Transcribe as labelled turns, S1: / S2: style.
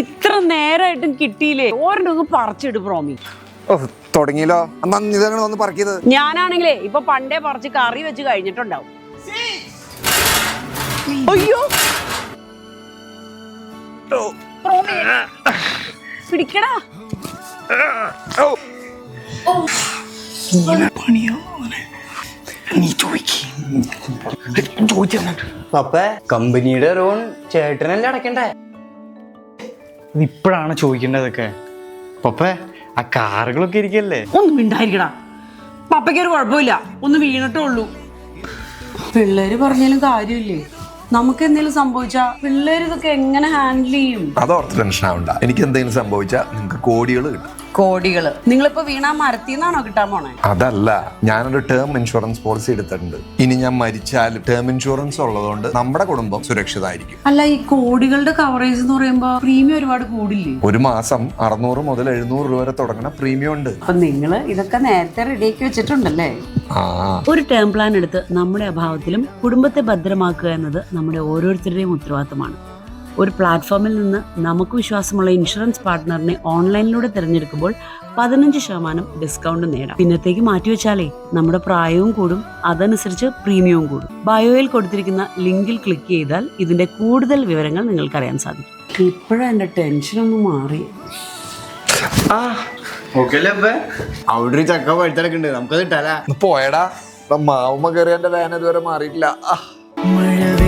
S1: ഇത്ര നേരമായിട്ടും കിട്ടിയില്ലേ? ഓരോന്ന് പറിച്ചിട് പ്രോമി.
S2: ഓ തുടങ്ങിയല്ലോ. ഒന്ന് പറക്കിയത്
S1: ഞാനാണെങ്കിലേ ഇപ്പൊ പണ്ടേ പറിച്ച് കറി വെച്ച് കഴിഞ്ഞിട്ടുണ്ടാവും. അയ്യോ! പ്രോമി പിടിക്കടാ.
S3: പപ്പ കമ്പനിയുടെ ലോൺ ചേട്ടനല്ലേ അടക്കണ്ടേ ഇപ്പോഴാണ് ചോദിക്കേണ്ടതൊക്കെ. പപ്പേ ആ കാറുകളൊക്കെ ഇരിക്കല്ലേ?
S1: ഒന്നും മിണ്ടായിരിക്കടാ. പപ്പയ്ക്ക് ഒരു കുഴപ്പമില്ല. ഒന്ന് വീണിട്ടേ ഉള്ളൂ. പിള്ളേര് പറഞ്ഞാലും കാര്യമില്ലേ? നമുക്ക് എന്തെങ്കിലും സംഭവിച്ചാ പിള്ളേര് ഇതൊക്കെ എങ്ങനെ ഹാൻഡിൽ ചെയ്യും?
S2: അതോർത്ത് ടെൻഷൻ ആവണ്ട. എനിക്ക് എന്തെങ്കിലും സംഭവിച്ചാൽ നിങ്ങൾക്ക് കോടികൾ കിട്ടും.
S1: കോടികൾ. നിങ്ങളിപ്പോ വീണാ മരത്തിന്നാണോ കിട്ടാൻ പോണേ?
S2: അതല്ല ഞാനൊരു ടേം ഇൻഷുറൻസ് പോളിസി എടുത്തിട്ടുണ്ട്. ഇനി ഞാൻ മരിച്ചാൽ ടേം ഇൻഷുറൻസ് ഉള്ളതുകൊണ്ട് നമ്മുടെ കുടുംബം സുരക്ഷിതമായിരിക്കും
S1: അല്ല ഈ കോടികളുടെ കവറേജ് എന്ന് പറയുമ്പോ പ്രീമിയം ഒരുപാട് കൂടില്ലേ?
S2: ഒരു മാസം അറുന്നൂറ് മുതൽ എഴുന്നൂറ് രൂപ വരെ തുടങ്ങുന്ന പ്രീമിയം ഉണ്ട്.
S1: അപ്പൊ നിങ്ങൾ ഇതൊക്കെ നേരത്തെ റെഡിയാക്കി വെച്ചിട്ടുണ്ടല്ലേ?
S2: ആ.
S1: ഒരു ടേം പ്ലാൻ എടുത്ത് നമ്മുടെ അഭാവത്തിലും കുടുംബത്തെ ഭദ്രമാക്കുക എന്നത് നമ്മുടെ ഓരോരുത്തരുടെയും ഉത്തരവാദിത്തമാണ്. ഒരു പ്ലാറ്റ്ഫോമിൽ നിന്ന് നമുക്ക് വിശ്വാസമുള്ള ഇൻഷുറൻസ് പാർട്ട്ണറിനെ ഓൺലൈനിലൂടെ തിരഞ്ഞെടുക്കുമ്പോൾ പതിനഞ്ച് ശതമാനം ഡിസ്കൗണ്ട് നേടാം. പിന്നത്തേക്ക് മാറ്റിവെച്ചാലേ നമ്മുടെ പ്രായവും കൂടും അതനുസരിച്ച് പ്രീമിയവും കൂടും. ബയോയിൽ കൊടുത്തിരിക്കുന്ന ലിങ്കിൽ ക്ലിക്ക് ചെയ്താൽ ഇതിന്റെ കൂടുതൽ വിവരങ്ങൾ നിങ്ങൾക്ക് അറിയാൻ സാധിക്കും. ഇപ്പോഴും എന്റെ ടെൻഷനൊന്നും മാറി.
S3: അവിടെ ഒരു ചക്ക നമുക്കത് ഇട്ടാലാ.
S2: പോയടാ. മാവുമ്മ കയറി എന്റെ വേന ഇതുവരെ മാറിയിട്ടില്ല.
S3: മഴ